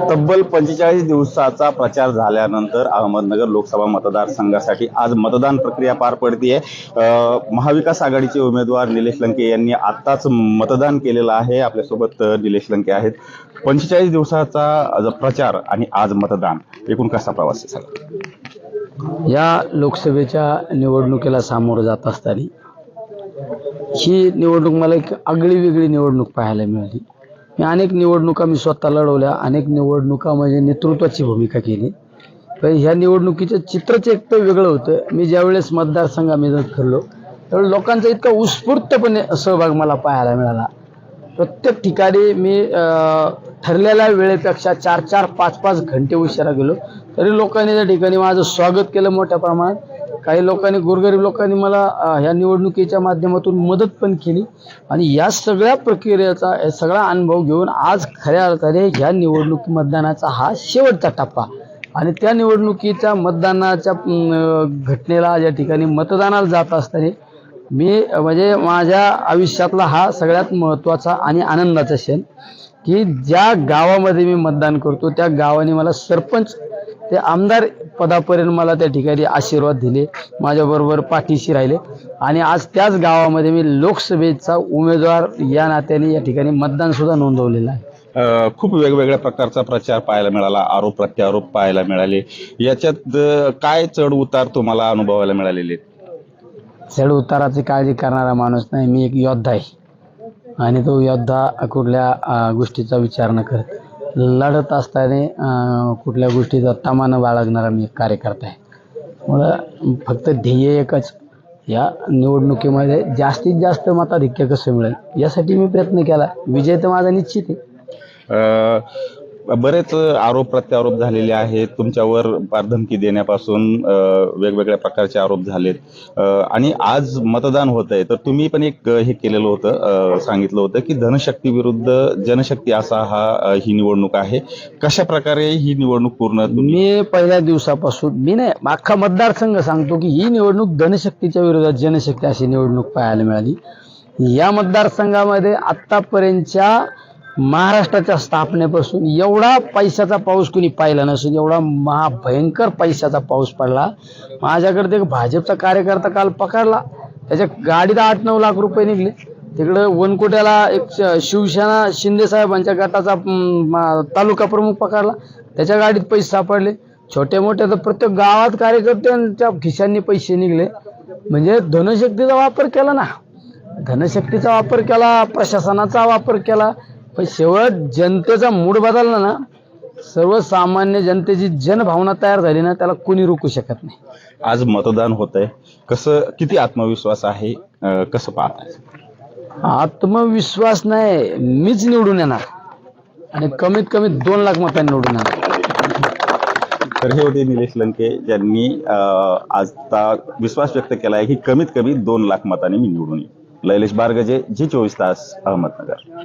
तब्बल पंचेचाळीस दिवसाचा प्रचार झाल्यानंतर अहमदनगर लोकसभा मतदारसंघासाठी आज मतदान प्रक्रिया पार पडतीये. महाविकास आघाडीचे उमेदवार निलेश लंके यांनी आत्ताच मतदान केलेलं आहे. आपल्यासोबत निलेश लंके आहेत. पंचेचाळीस दिवसाचा प्रचार आणि आज मतदान. एकूण कसा प्रवास झाला या लोकसभेच्या निवडणुकीला सामोरं जात असताना ही निवडणूक मला एक आगळी वेगळी निवडणूक पाहायला मिळाली. मी अनेक निवडणुका मी स्वतः लढवल्या अनेक निवडणुका म्हणजे नेतृत्वाची भूमिका केली. पण ह्या निवडणुकीचं चित्रच एक तर वेगळं होतं. मी ज्यावेळेस मतदारसंघामध्ये जर फिरलो त्यावेळेस लोकांचा इतका उत्स्फूर्तपणे सहभाग मला पाहायला मिळाला. प्रत्येक ठिकाणी मी ठरलेल्या वेळेपेक्षा चार चार पाच पाच घंटे उशिरा गेलो. तरी लोकांनी त्या ठिकाणी माझं स्वागत केलं मोठ्या प्रमाणात. काही लोकांनी गोरगरीब लोकांनी मला ह्या निवडणुकीच्या माध्यमातून मदत पण केली. आणि या सगळ्या प्रक्रियेचा सगळा अनुभव घेऊन आज खऱ्या अर्थाने ह्या निवडणूक मतदानाचा हा शेवटचा टप्पा. आणि त्या निवडणुकीच्या मतदानाच्या घटनेला या ठिकाणी मतदानाला जात असताना मी म्हणजे माझ्या आयुष्यातला हा सगळ्यात महत्त्वाचा आणि आनंदाचा क्षण की ज्या गावामध्ये मी मतदान करतो त्या गावाने मला सरपंच ते आमदार पदापर्यंत मला त्या ठिकाणी आशीर्वाद दिले. माझ्याबरोबर पाठीशी राहिले. आणि आज त्याच गावामध्ये मी लोकसभेचा उमेदवार या नात्याने या ठिकाणी मतदान सुद्धा नोंदवलेलं आहे. खूप वेगवेगळ्या प्रकारचा प्रचार पाहायला मिळाला आरोप प्रत्यारोप पाहायला मिळाले. याच्यात काय चढ उतार तुम्हाला अनुभवायला मिळालेले? चढ उताराची काळजी करणारा माणूस नाही मी एक योद्धा आहे. आणि तो योद्धा कुठल्या गोष्टीचा विचार न करत. लढत असताना कुठल्या गोष्टीचा तमानं बाळगणारा मी एक कार्यकर्ता आहे. मुळं फक्त ध्येय एकच या निवडणुकीमध्ये जास्तीत जास्त मताधिक्य कसं मिळेल यासाठी मी प्रयत्न केला. विजय तर माझा निश्चित आहे. बरेच आरोप प्रत्यारोप झालेले आहेत. तुमच्यावर पारधमकी देण्यापासून वेगवेगळ्या प्रकारचे आरोप झालेत. आणि आज मतदान होत आहे. तर तुम्ही पण एक हे केलेलं होतं सांगितलं होतं की धनशक्ती विरुद्ध जनशक्ती असा हा ही निवडणूक आहे. कशा प्रकारे ही निवडणूक पूर्ण मी पहिल्या दिवसापासून मी नाही अख्खा मतदारसंघ सांगतो की ही निवडणूक धनशक्तीच्या विरोधात जनशक्ती अशी निवडणूक पाहायला मिळाली. या मतदारसंघामध्ये आत्तापर्यंतच्या महाराष्ट्राच्या स्थापनेपासून एवढा पैशाचा पाऊस कुणी पाहिला नसून एवढा महाभयंकर पैशाचा पाऊस पडला. माझ्याकडे ते भाजपचा कार्यकर्ता काल पकडला. त्याच्या गाडीत आठ नऊ लाख रुपये निघले. तिकडं वनकोट्याला एक श- शिवसेना शिंदेसाहेबांच्या गटाचा मा- तालुका प्रमुख पकडला. त्याच्या गाडीत पैसे सापडले. छोटे मोठे तर प्रत्येक गावात कार्यकर्त्यांच्या खिशांनी पैसे निघले. म्हणजे धनशक्तीचा वापर केला ना. धनशक्तीचा वापर केला प्रशासनाचा वापर केला. पण शेवट जनतेचा मूड बदलला ना सर्वसामान्य जनतेची जनभावना तयार झाली ना त्याला कोणी रोखू शकत नाही. आज मतदान होत आहे कसं किती आत्मविश्वास आहे? अ, कसं पाहताय? आत्मविश्वास नाही मीच निवडून येणार. आणि कमीत कमी दोन लाख मतांनी निवडून येणार. तर हे होते निलेश लंके ज्यांनी अ, आता विश्वास व्यक्त केला आहे की कमीत कमी दोन लाख मतांनी मी निवडून येईन. लैलेश बारगजे जी चोवीस तास अहमदनगर.